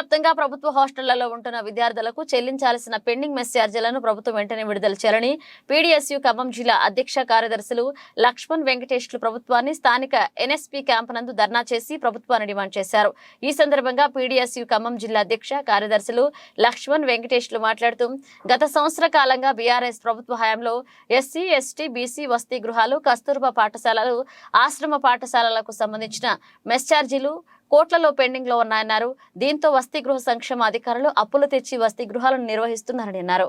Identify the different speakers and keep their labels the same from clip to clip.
Speaker 1: దేశవ్యాప్తంగా ప్రభుత్వ హాస్టళ్ళలో ఉంటున్న విద్యార్థులకు చెల్లించాల్సిన పెండింగ్ మెస్ ఛార్జీలను ప్రభుత్వం వెంటనే విడుదల చేయాలని పీడీఎస్యు ఖమ్మం జిల్లా అధ్యక్ష కార్యదర్శులు లక్ష్మణ్ వెంకటేష్లు ప్రభుత్వాన్ని స్థానిక ఎన్ఎస్పీ క్యాంప్ నందు ధర్నా చేసి ప్రభుత్వాన్ని డిమాండ్ చేశారు. ఈ సందర్భంగా పీడీఎస్యు ఖమ్మం జిల్లా అధ్యక్ష కార్యదర్శులు లక్ష్మణ్ వెంకటేష్లు మాట్లాడుతూ గత సంవత్సర కాలంగా బీఆర్ఎస్ ప్రభుత్వ హయాంలో ఎస్సీ ఎస్టీ బీసీ వసతి గృహాలు కస్తూర్బా పాఠశాలలు ఆశ్రమ పాఠశాలలకు సంబంధించిన మెస్ ఛార్జీలు కోట్లలో పెండింగ్లో ఉన్నాయన్నారు. దీంతో వసతి గృహ సంక్షేమ అధికారులు అప్పులు తెచ్చి వసతి గృహాలను నిర్వహిస్తున్నారని అన్నారు.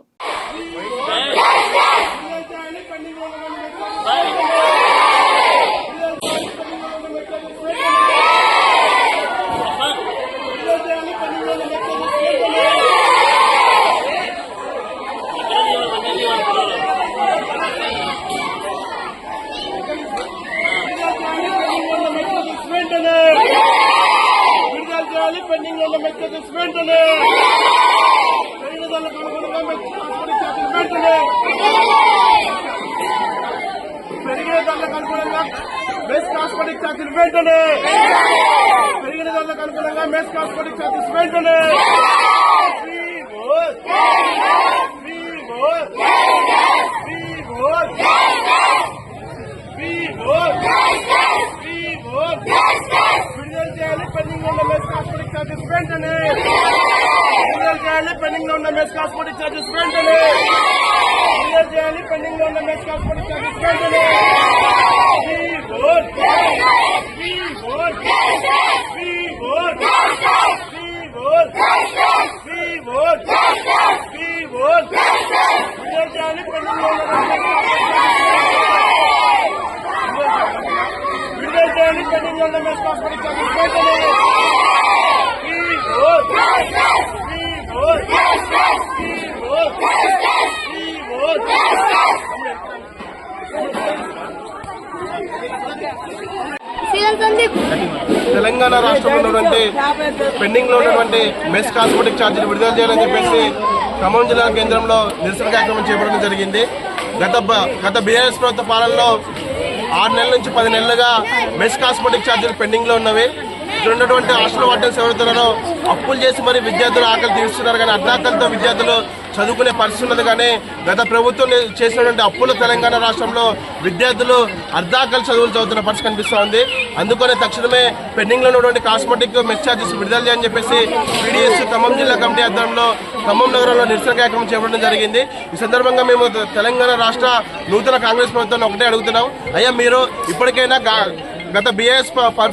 Speaker 2: చేయాలి పెండింగ్ ఉన్న మెసేజెస్ వెంటనే. పెరుగుదలకు అనుగుణంగా మెసేజెస్ వెంటనే. పెరిగిన దానికి అనుగుణంగా మెస్ కాస్మెటిక్ ఛార్జీలు వెంటనే. పెరిగిన దానికి అనుగుణంగా మెస్ కాస్మెటిక్ ఛార్జెస్ వెంటనే విడుదల చేయాలి పెండింగ్ ఉన్న మెస్ కాస్మెటిక్ ఛార్జెస్ వెంటనే విడుదల చేయాలి పెండింగ్లో ఉన్న మెస్ కాస్మెటిక్ ఛార్జెస్ వెంటనే విడుదల చేయాలి పెండింగ్లో ఉన్న మెస్ కాస్మెటిక్ ఛార్జెస్ వెంటనే We vote. We vote. We vote. We vote. We vote. We vote. విడుదల చేయాలి పెండింగ్లో ఉన్న విడుదల చేయాలి పెండింగ్ ఉన్న మెస్ కాస్మెటిక్ తెలంగాణ రాష్ట్రంలో ఉన్నటువంటి పెండింగ్లో ఉన్నటువంటి మెస్ కాస్మెటిక్ ఛార్జీలు విడుదల చేయాలని చెప్పేసి ఖమ్మం జిల్లా కేంద్రంలో నిరసన కార్యక్రమం చేపట్టడం జరిగింది. గత గత బీఆర్ఎస్ ప్రభుత్వ పాలనలో ఆరు నెలల నుంచి పది నెలలుగా మెస్ కాస్మెటిక్ ఛార్జీలు పెండింగ్లో ఉన్నవి. ఇక్కడ ఉన్నటువంటి హాస్టల్ వార్డెన్స్ ఎవరుతున్నారో అప్పులు చేసి మరి విద్యార్థులు ఆకలి తీరుస్తున్నారు కానీ అర్ధాకలతో విద్యార్థులు చదువుకునే పరిస్థితి ఉన్నది కానీ గత ప్రభుత్వం చేసినటువంటి అప్పులు తెలంగాణ రాష్ట్రంలో విద్యార్థులు అర్ధాకలి చదువులు చదువుతున్న పరిస్థితి కనిపిస్తోంది. అందుకనే తక్షణమే పెండింగ్లో ఉన్నటువంటి కాస్మెటిక్ మెస్ఛార్జెస్ విడుదల చేయని చెప్పేసి పీడిఎస్ ఖమ్మం జిల్లా కమిటీ ఆధ్వర్యంలో ఖమ్మం నగరంలో నిరసన కార్యక్రమం చేపట్టడం జరిగింది. ఈ సందర్భంగా మేము తెలంగాణ రాష్ట్ర నూతన కాంగ్రెస్ ప్రభుత్వాన్ని ఒకటే అడుగుతున్నాం. అయ్యా మీరు ఇప్పటికైనా గత బీఎస్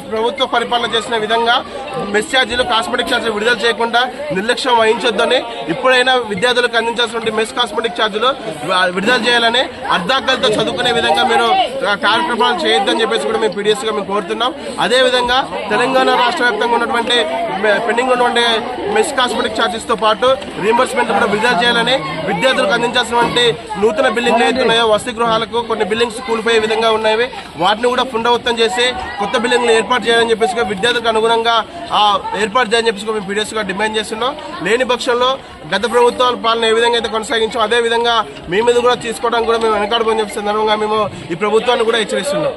Speaker 2: ప్రభుత్వ పరిపాలన చేసిన విధంగా మెస్ ఛార్జీలు కాస్మెటిక్ ఛార్జీలు విడుదల చేయకుండా నిర్లక్ష్యం వహించొద్దని ఇప్పుడైనా విద్యార్థులకు అందించాల్సిన మెస్ కాస్మెటిక్ ఛార్జీలు విడుదల చేయాలని అర్ధాకలతో చదువుకునే విధంగా మీరు కార్యక్రమాలు చేయొద్దని చెప్పేసి కూడా మేము పీడిఎస్గా మేము కోరుతున్నాం. అదే విధంగా తెలంగాణ రాష్ట్ర వ్యాప్తంగా ఉన్నటువంటి పెండింగ్ ఉన్నటువంటి మెస్ కాస్మెటిక్ ఛార్జెస్తో పాటు రీంబర్స్మెంట్ కూడా విడుదల చేయాలని విద్యార్థులకు అందించాల్సినటువంటి నూతన బిల్డింగ్లు ఏవైతున్నాయో వసతి గృహాలకు కొన్ని బిల్డింగ్స్ కూలిపోయే విధంగా ఉన్నాయి వాటిని కూడా పునరావృతం చేసి కొత్త బిల్డింగ్లు ఏర్పాటు చేయాలని చెప్పేసి విద్యార్థులకు అనుగుణంగా ఆ ఏర్పాటు చేయాలని చెప్పేసి కూడా మేము పీడిఎస్గా డిమాండ్ చేస్తున్నాం. లేని పక్షంలో గత ప్రభుత్వాల పాలన ఏ విధంగా అయితే కొనసాగించాం అదే విధంగా మీ మీద కూడా తీసుకోవడానికి కూడా మేము వెనకాడబోని చెప్పి సందర్భంగా మేము ఈ ప్రభుత్వాన్ని కూడా హెచ్చరిస్తున్నాం.